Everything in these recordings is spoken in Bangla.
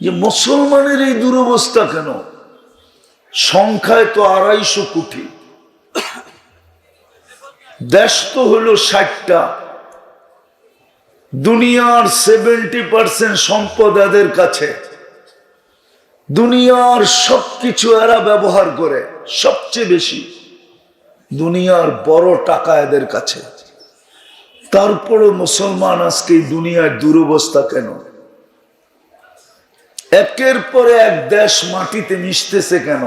যে মুসলমানের এই দুরবস্থা কেন? সংখ্যায় তো আড়াইশো কোটি। দেশ তো হলো ষাটটা। দুনিয়ার সেভেন্টি পার্সেন্ট সম্পদ এদের কাছে। দুনিয়ার সবকিছু এরা ব্যবহার করে, সবচেয়ে বেশি। দুনিয়ার বড় টাকা এদের কাছে। তারপরও মুসলমান আজকে দুনিয়ার দুরবস্থা কেন? একের পরে এক দেশ মাটিতে মিশতেছে কেন?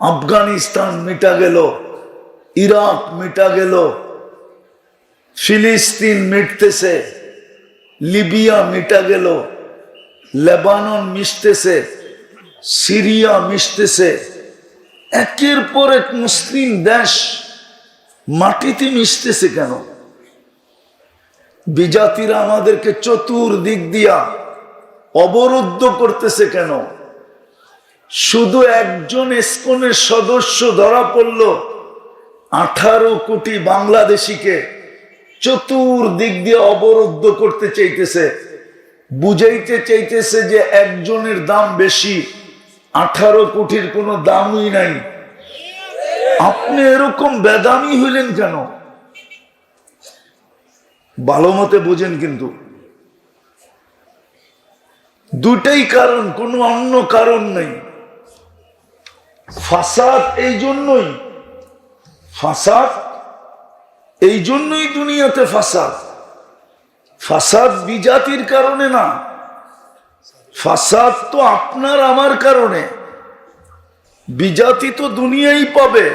আফগানিস্তান মিটা গেল, ইরাক মিটা গেল, ফিলিস্তিন মিটতেছে, লিবিয়া মিটা গেল, লেবানন মিশতেছে, সিরিয়া মিশতেছে। একের পর এক মুসলিম দেশ মাটিতে মিশতেছে কেন? বিজাতিরা আমাদেরকে চতুর্দিক দিয়া অবরুদ্ধ করতেছে কেন? শুধু একজন এসকনের সদস্য ধরা পড়ল, আঠারো কোটি বাংলাদেশিকে চতুর্দিক দিয়ে অবরুদ্ধ করতে চাইতেছে। বুঝাইতে চাইতেছে যে একজনের দাম বেশি, আঠারো কোটির কোনো দামই নাই। আপনি এরকম বেদামি হইলেন কেন? ভালো মতে বোঝেন কিন্তু। দুটাই কারণ, কোনো অন্য কারণ নেই। ফাসাদ এই জন্যই, ফাসাদ এই জন্যই দুনিয়াতে ফাসাদ। ফাসাদ বিজাতির কারণে না, ফাসাদ তো আপনার আমার কারণে। বিজাতি তো দুনিয়াই পাবে।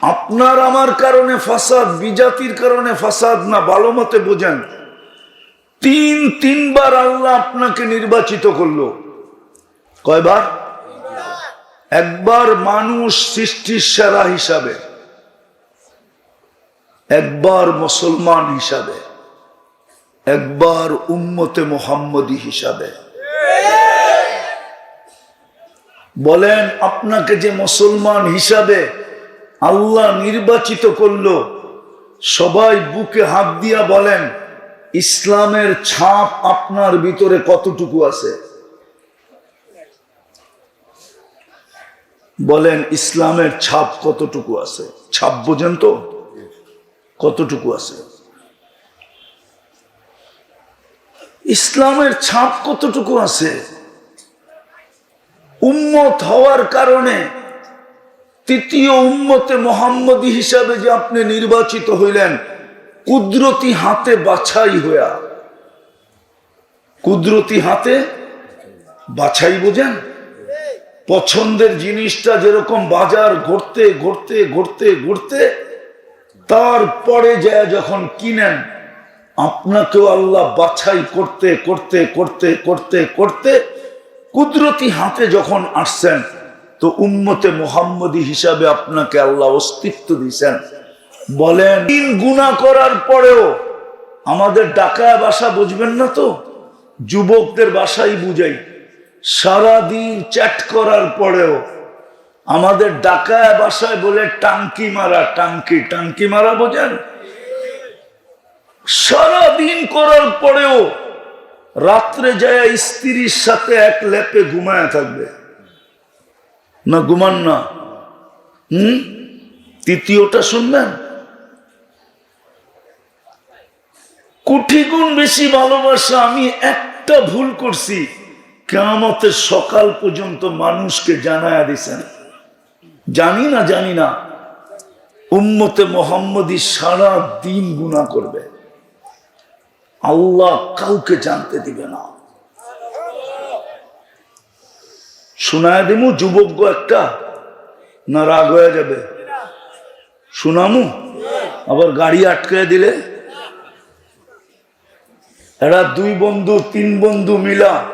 আপনার আমার কারণে ফাসাদ, বিজাতির কারণে ফাসাদ না, ভালো মতে বোঝেন। তিন, তিনবার আল্লাহ আপনাকে নির্বাচিত করল। কয়বার? একবার মানুষ সৃষ্টির সেরা হিসাবে, একবার মুসলমান হিসাবে, একবার উম্মতে মোহাম্মদী হিসাবে। বলেন, আপনাকে যে মুসলমান হিসাবে আল্লাহ নির্বাচিত করল, সবাই বুকে হাত দিয়া বলেন ইসলামের ছাপ আপনার ভিতরে কতটুকু আছে? বলেন, ইসলামের ছাপ কতটুকু আছে? ছাপ বোঝেন তো? কতটুকু আছে? ইসলামের ছাপ কতটুকু আছে? উম্মত হওয়ার কারণে তৃতীয় উম্মতে মোহাম্মদী হিসাবে যে আপনি নির্বাচিত হইলেন কুদরতি হাতে বাছাই হইয়া। কুদরতি হাতে বাছাই বোঝেন? পছন্দের জিনিসটা যেরকম বাজার ঘুরতে ঘুরতে ঘুরতে ঘুরতে, তারপরে যায় যখন কিনেন, আপনাকেও আল্লাহ বাছাই করতে করতে করতে করতে করতে কুদরতি হাতে যখন আসছেন, তো উম্মতে মোহাম্মদী হিসাবে আপনাকে আল্লাহ অস্তিত্ব দিয়েছেন বলেন, তিন গুণা করার পরেও আমাদের ডাকায় বাসা বুঝবেন না তো? যুবকদের বাসাই বুঝাই। সারাদিন চ্যাট করার পরেও আমাদের ডাকায় বাসায় বলে টাঙ্কি মারা, টাঙ্কি টাঙ্কি মারা বোঝেন? সারাদিন করার পরেও রাত্রে যায় স্ত্রীর সাথে এক লেপে ঘুমায় থাকবে। না, ঘুমান না। হুম? তৃতীয়টা শুনবেন? কোটি গুণ বেশি ভালোবাসা আমি একটা ভুল করছি। কেমতের সকাল পর্যন্ত মানুষকে জানায়া দিছেন। জানি না জানি না। উম্মতে মোহাম্মদী সারা দিন গুণা করবে। আল্লাহ কাউকে জানতে দিবে না। শোনায় দিমু যুবজ্ঞ একটা, না রাগ হয়ে যাবে। শোনামু? আবার গাড়ি আটকে দিলে? এরা দুই বন্ধু, তিন বন্ধু মিলা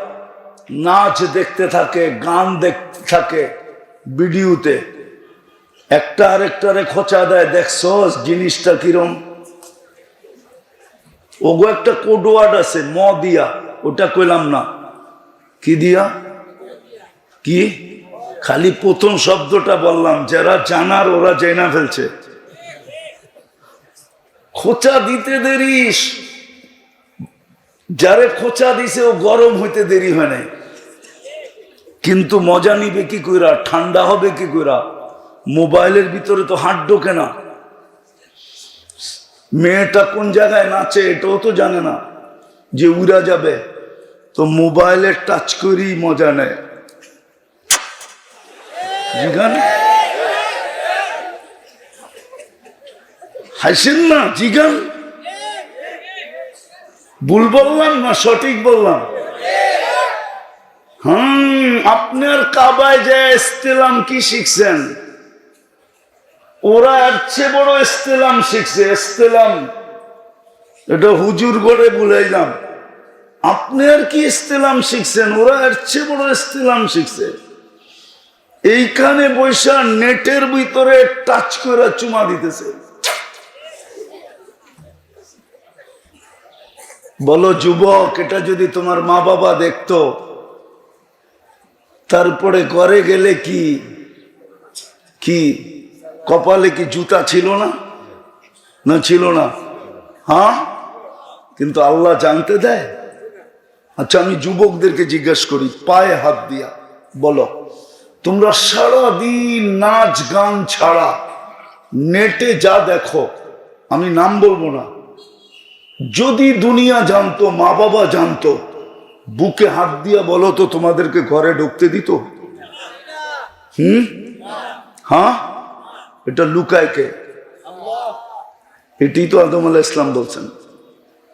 নাচ দেখতে থাকে, গান দেখতে থাকে ভিডিওতে। একটা আরেকটারে খোঁচা দেয়, দেখছ জিনিসটা কিরম? ওগো একটা কোড ওয়ার্ড আছে, ম দিয়া। ওটা কইলাম না। কি দিয়া? কি? খালি প্রথম শব্দটা বললাম, যারা জানার ওরা জেনা ফেলছে। খোঁচা দিতে দেরিস। যারে খোঁচা দিছে, ও গরম হইতে দেরি হয় নাই। কিন্তু মজা নিবে কি কইরা, ঠান্ডা হবে কি কইরা, মোবাইলের ভিতরে তো হাত ঢোকে না। মেয়েটা কোন জায়গায় নাচে, এটাও তো জানে না যে উড়া যাবে। তো মোবাইলের টাচ করেই মজা নেয়। হাসেন না, জিগান। ভুল বললাম না সঠিক বললাম? হম, আপনার কাবায় যে ইস্তেলাম কি শিখছেন? ওরা এর চেয়ে বড় ইস্তেলাম শিখছে ইস্তেলাম এটা হুজুর গড়ে বুঝাইলাম। আপনি আর কি ইস্তেলাম শিখছেন? ওরা এর চেয়ে বড় ইস্তেলাম শিখছে। এইখানে বৈশা নেটের ভিতরে টাচ করে চুমা দিতেছে। বলো, যুবক, এটা যদি তোমার মা বাবা দেখতো, তারপরে ঘরে গেলে কি? কি? কপালে কি জুতা ছিল না? না ছিল না। হ্যাঁ? কিন্তু আল্লাহ জানতে দেয়। আচ্ছা আমি যুবকদেরকে জিজ্ঞেস করি, পায়ে হাত দিয়া, বলো, তোমরা সারাদিন নাচ গান ছাড়া, নেটে যা দেখো, আমি নাম বলব না যদি দুনিয়া জানতো, মা বাবা জানতো, বুকে হাত দিয়া বলো তো তোমাদেরকে ঘরে ঢুকতে দিত? হুম? হ্যাঁ? এটা লুকায় কে? এটি তো আদম আলাহ ইসলাম বলছেন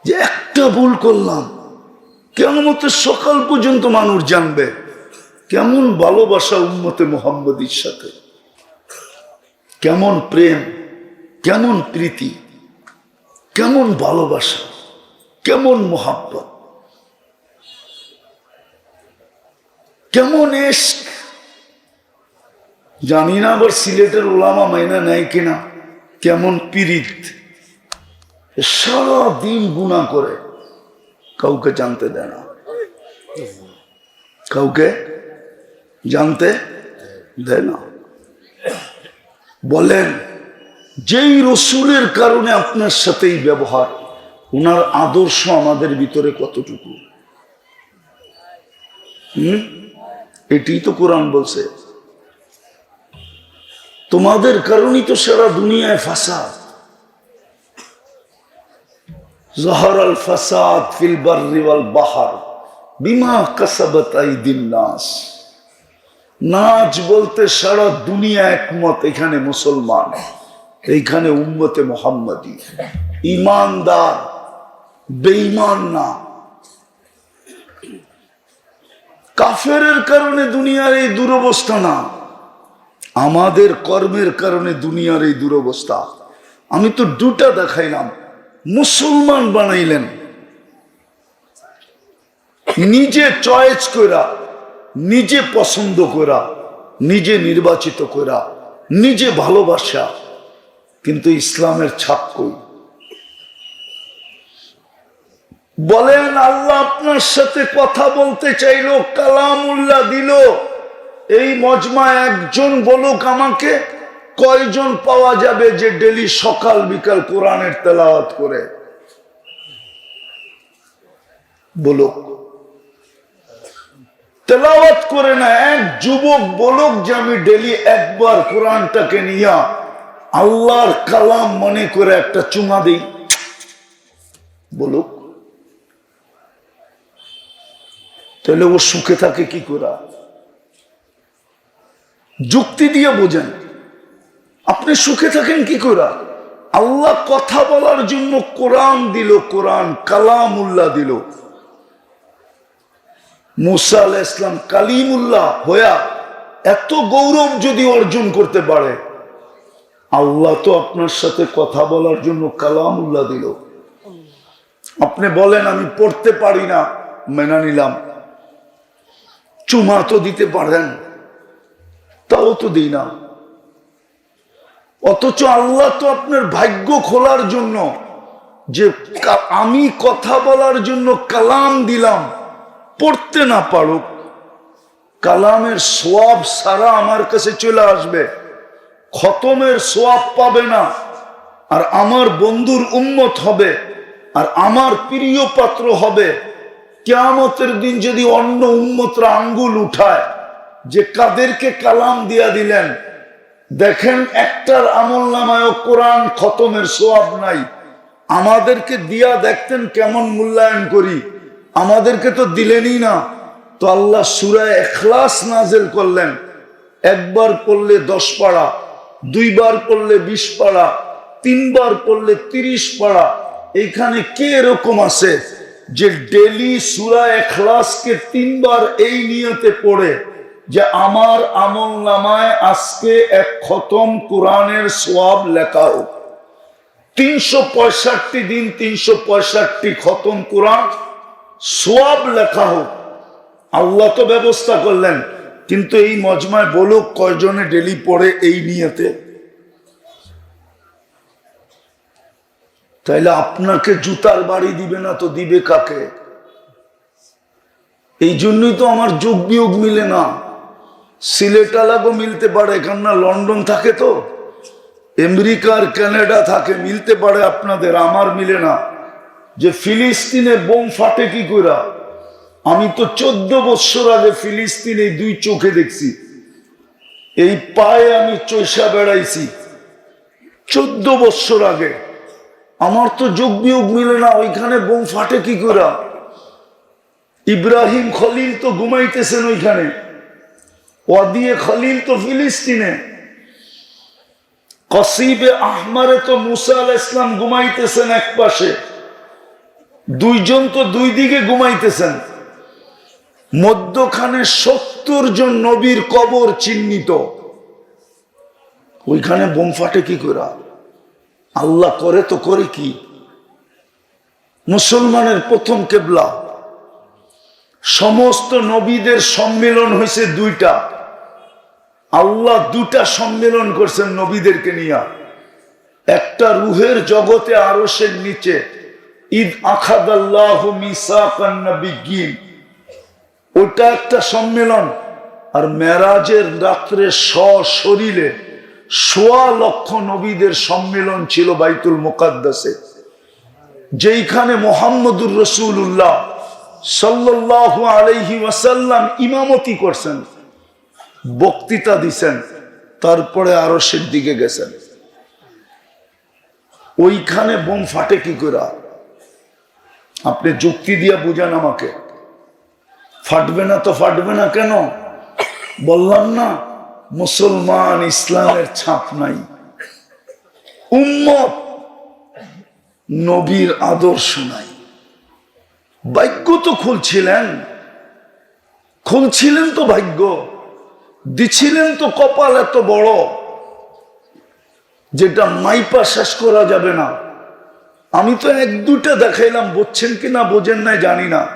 যে একটা ভুল করলাম মতো সকাল পর্যন্ত মানুষ জানবে কেমন ভালোবাসা উন্মতে মোহাম্মদীর সাথে, কেমন প্রেম, কেমন প্রীতি। কেমন ভালোবাসা, কেমন মোহাব্বত, কেমন এস্ক জানি না আবার সিলেটের ওলামা মাইনা নেয় কিনা, কেমন পীড়িত। সারা দিন গুণা করে, কাউকে জানতে দেয় না। কাউকে জানতে দেয় না। বলেন যেই রসুলের কারণে আপনার সাথেই ব্যবহার ওনার আদর্শ আমাদের ভিতরে কতটুকু? এটি তো কোরআন বলছে। তোমাদের কারণেই তো সারা দুনিয়ায় ফাসাদ। জহর আল ফাসাদ ফিল বাররি বাহার, বিমা কাসাবাত আইদিন নাস। নাচ বলতে সারা দুনিয়া একমত এখানে মুসলমান। এইখানে উম্মতে মোহাম্মদী। ইমানদার বেঈমান না। কাফেরের কারণে দুনিয়ার এই দুরবস্থা না। আমাদের কর্মের কারণে দুনিয়ার এই দুরবস্থা। আমি তো দুটা দেখাইলাম। মুসলমান বানাইলেন। নিজে চয়েস করা নিজে পছন্দ করা নিজে নির্বাচিত করা নিজে ভালোবাসা। কিন্তু ইসলামের ছাপ কই? বলেন, আল্লাহ আপনার সাথে কথা বলতে চাইলো, কালামুল্লাহ দিল। এই মজমা একজন বলুক আমাকে, কয়জন পাওয়া যাবে যে ডেলি সকাল বিকাল কোরআনের তেলাওয়াত করে? বলুক। তেলাওয়াত করে না, এক যুবক বলুক যে আমি ডেলি একবার কোরআনটাকে নিয়া আল্লাহর কালাম মনে করে একটা চুমা দিই। বলুক। তাহলে ও সুখে থাকে কি করা? যুক্তি দিয়ে বোঝেন। আপনি সুখে থাকেন কি করা? আল্লাহ কথা বলার জন্য কোরআন দিল, কোরআন কালামুল্লাহ দিল। মুসা আলাহ ইসলাম কালিমুল্লাহ হইয়া এত গৌরব যদি অর্জন করতে পারে আল্লাহ তো আপনার সাথে কথা বলার জন্য কালামুল্লাহ দিল। আপনি বলেন, আমি পড়তে পারি না, মেনা নিলাম। চুমা তো দিতে পারেন, তাও তো দিই না। অথচ আল্লাহ তো আপনার ভাগ্য খোলার জন্য যে আমি কথা বলার জন্য কালাম দিলাম, পড়তে না পারুক, কালামের সব সারা আমার কাছে চলে আসবে। খতমের সোয়াব পাবে না। আর আমার বন্ধুর উম্মত হবে, আর আমার প্রিয় পাত্র হবে। কেয়ামতের দিন যদি অন্য উন্মতরা আঙ্গুল উঠায়, যে কাদেরকে কালাম দিয়া দিলেন, দেখেন একটার আমল নামায় কোরআন খতমের সোয়াব নাই। আমাদেরকে দিয়া দেখতেন কেমন মূল্যায়ন করি, আমাদেরকে তো দিলেনই না। তো আল্লাহ সুরায় এখলাস নাজেল করলেন, একবার করলে দশ পাড়া। দুইবার করলে বিশ পাড়া, তিনবার করলে তিরিশ পাড়া। এখানে কে এরকম আছে যে ডেলি সুরা এখলাসকে তিনবার এই নিয়তে পড়ে যে আমার আমল নামায় আজকে এক খতম কোরআনের সোয়াব লেখা হোক। তিনশো পঁয়ষট্টি দিন তিনশো পঁয়ষট্টি খতম কোরআন সোয়াব লেখা হোক। আল্লাহ তো ব্যবস্থা করলেন। কিন্তু এই মজমায় বলুক কয়জনে ডেলি পড়ে এই নিয়েতে। তাইলে আপনাকে জুতার বাড়ি দিবে না তো দিবে কাকে? এই জন্যই তো আমার যোগ বিয়োগ মিলে না। সিলেট আলাগো মিলতে পারে, কেননা লন্ডন থাকে তো। আমেরিকার ক্যানাডা থাকে, মিলতে পারে আপনাদের, আমার মিলে না। যে ফিলিস্তিনে বোম ফাটে কি কইরা? আমি তো চোদ্দ বছর আগে ফিলিস্তিনে দুই চোখে দেখছি। এই পায়ে আমি চৈসা বেড়াইছি। চোদ্দ বছর আগে। আমার তো যোগ বিয়োগ মিলে না, ওইখানে বোম ফাটে কি করা? ইব্রাহিম খলিল তো ঘুমাইতেছেন ওইখানে। ওয়াদিয়ে খলিল তো ফিলিস্তিনে। কসিবে আহমারে তো মুসা আল ইসলাম ঘুমাইতেছেন এক পাশে। দুইজন তো দুই দিকে ঘুমাইতেছেন। মধ্যখানে সত্তর জন নবীর কবর চিহ্নিত। ওইখানে বোম ফাটে কি করা? আল্লাহ করে তো করে কি? মুসলমানের প্রথম কেবলা। সমস্ত নবীদের সম্মেলন হয়েছে দুইটা। আল্লাহ দুটা সম্মেলন করছেন নবীদেরকে নিয়ে। একটা রুহের জগতে আরসের নিচে। ঈদ আখাদাল্লাহ মিসাকান্নবিজ্ঞিন ওটা একটা সম্মেলন। আর মেরাজের রাত্রে সশরীরে সোয়া লক্ষ নবীদের সম্মেলন ছিল বাইতুল মোকাদ্দাসে। যেইখানে মোহাম্মদুর রসুল্লাহ সাল্লাহ আলহি ওয়াসাল্লাম ইমামতি করছেন, বক্তৃতা দিছেন, তারপরে আরসের দিকে গেছেন। ওইখানে বোম ফাটে কি করে? আপনি যুক্তি দিয়ে বুঝান আমাকে। ফাটবে না তো ফাটবে না কেন? বললাম না, মুসলমান ইসলামের ছাপ নাই। উম্মত নবীর আদর্শ নাই। ভাগ্য তো খুলছিলেন। খুলছিলেন তো ভাগ্য। দিছিলেন তো কপাল এত বড়। যেটা মাইপা শেষ করা যাবে না। আমি তো এক দুটা দেখাইলাম বুঝছেন কিনা বোঝেন নাই, জানি না।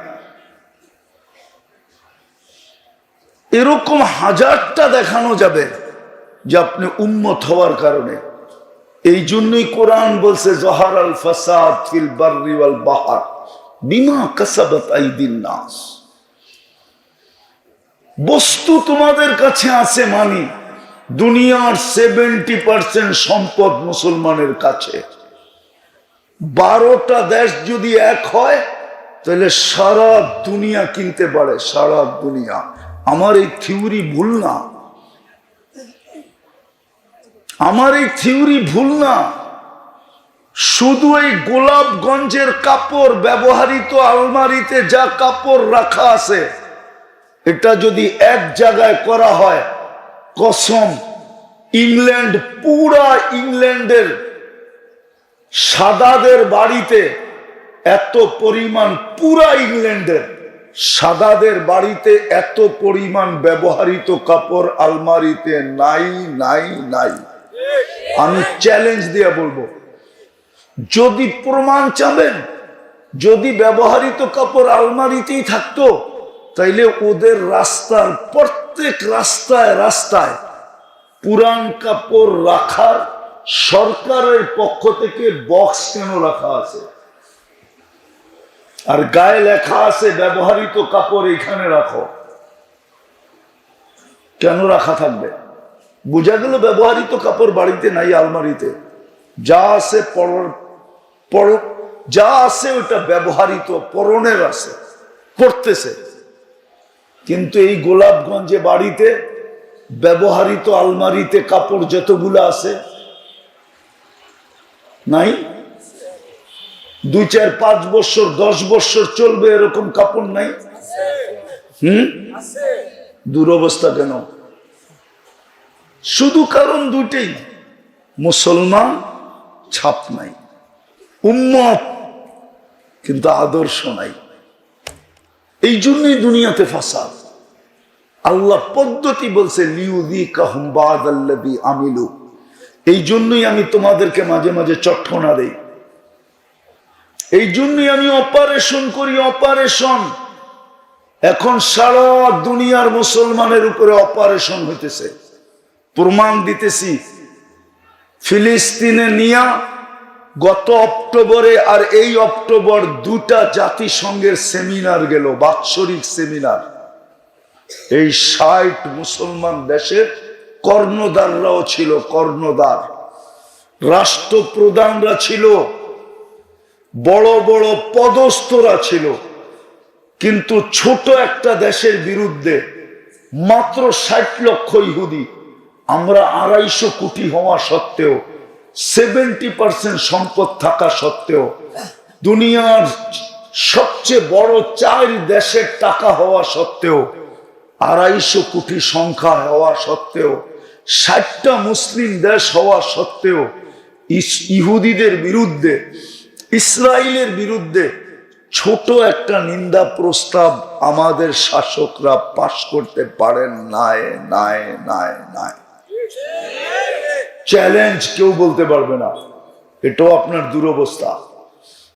এরকম হাজারটা দেখানো যাবে যে আপনি উন্মত হওয়ার কারণে। এই জন্যই কোরআন বলছে, জহার আল ফাসাদ বাহার, বিমা কাসাবাত নাস। বস্তু তোমাদের কাছে আছে মানি, দুনিয়ার সেভেন্টি পার্সেন্ট সম্পদ মুসলমানের কাছে। বারোটা দেশ যদি এক হয়, তাহলে সারা দুনিয়া কিনতে পারে, সারা দুনিয়া। আমার এই থিওরি ভুল না। আমার এই থিওরি ভুল না। শুধু এই গোলাপগঞ্জের কাপড় ব্যবহৃত আলমারিতে যা কাপড় রাখা আছে, এটা যদি এক জায়গায় করা হয়, কসম, ইংল্যান্ড, পুরা ইংল্যান্ডের সাদাদের বাড়িতে এত পরিমাণ পুরা ইংল্যান্ডের। সাদাদের বাড়িতে এত পরিমাণ ব্যবহারিত কাপড় আলমারিতে নাই নাই নাই। আমি চ্যালেঞ্জ দিয়ে বলব, যদি প্রমাণ চাবেন, যদি ব্যবহৃত কাপড় আলমারিতেই থাকতো, তাইলে ওদের রাস্তার প্রত্যেক রাস্তায় রাস্তায় পুরান কাপড় রাখার সরকারের পক্ষ থেকে বক্স কেন রাখা আছে? আর গায়ে লেখা আছে, ব্যবহৃত কাপড় এখানে রাখো। কেন রাখা থাকবে? বোঝা গেল ব্যবহৃত কাপড় বাড়িতে নাই, আলমারিতে। যা আছে পর যা আছে ওটা ব্যবহারিত পরনের আছে পড়তেছে কিন্তু এই গোলাপগঞ্জে বাড়িতে ব্যবহারিত আলমারিতে কাপড় যতগুলো আছে, নাই দুই চার পাঁচ বছর, দশ বছর চলবে এরকম কাপড় নাই? হুম? দুরবস্থা কেন? শুধু কারণ দুটেই মুসলমান ছাপ নাই, উম্মত কিন্তু আদর্শ নাই। এই জন্যই দুনিয়াতে ফাসাদ। আল্লাহ পদ্ধতি বলছে লিউদি কাহুম বাদাল্লাদি আমিলু। এই জন্যই আমি তোমাদেরকে মাঝে মাঝে চট্টনা দেই। এই জন্যই আমি অপারেশন করি অপারেশন এখন সারা দুনিয়ার মুসলমানের উপরে অপারেশন হইতেছে। প্রমাণ দিতেছি। ফিলিস্তিনে নিয়া গত অক্টোবরে আর এই অক্টোবর দুটা জাতিসংঘের সেমিনার গেল, বাৎসরিক সেমিনার। এই ষাট মুসলমান দেশের কর্ণদাররাও ছিল কর্ণদার রাষ্ট্রপ্রধানরা ছিল। বড় বড় পদস্থরা ছিল। কিন্তু ছোট একটা দেশের বিরুদ্ধে মাত্র ষাট লক্ষ ইহুদি, আমরা আড়াইশো কোটি হওয়া সত্ত্বেও সেভেন্টি পার্সেন্ট সম্পদ থাকা সত্ত্বেও, দুনিয়ার সবচেয়ে বড় চার দেশের টাকা হওয়া সত্ত্বেও, আড়াইশো কোটি সংখ্যা হওয়া সত্ত্বেও, ষাটটা মুসলিম দেশ হওয়া সত্ত্বেও ইহুদিদের বিরুদ্ধে ইসরায়েলের বিরুদ্ধে ছোট একটা নিন্দা প্রস্তাব আমাদের শাসকরা পাশ করতে পারেন নাই নাই নাই নাই। চ্যালেঞ্জ কেউ বলতে পারবে না। এটাও আপনার দুরবস্থা।